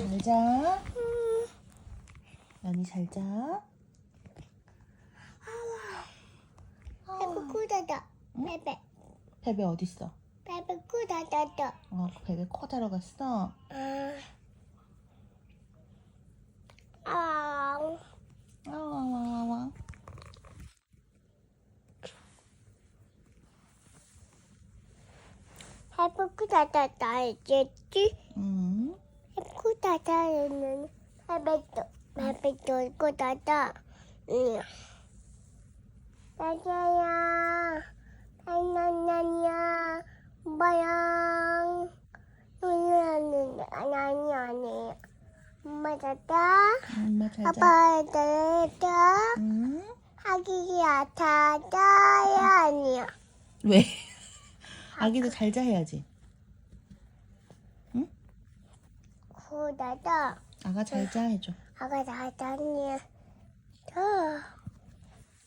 연이 잘 자. 연이 잘 자. 베베 꾸다다. 베베. 베베 어딨어? 베베 꾸다다다. 어, 베베 코 자러 갔어. 아. 아와와와. 베베 꾸다다다 알겠지? 응. 베베 꾸다다는 베베도 베베도 꾸다다. 응. 나자야. 나나나야. 뭐야? 누나는 아니 아니. 엄마 자다. 엄마 잘 자. 아빠. 응. 아기야 자다야 아니야. 왜? 아기도 잘 자 해야지. 어, 보다도 아가 잘 자 해줘. 아가 잘 자니. 더.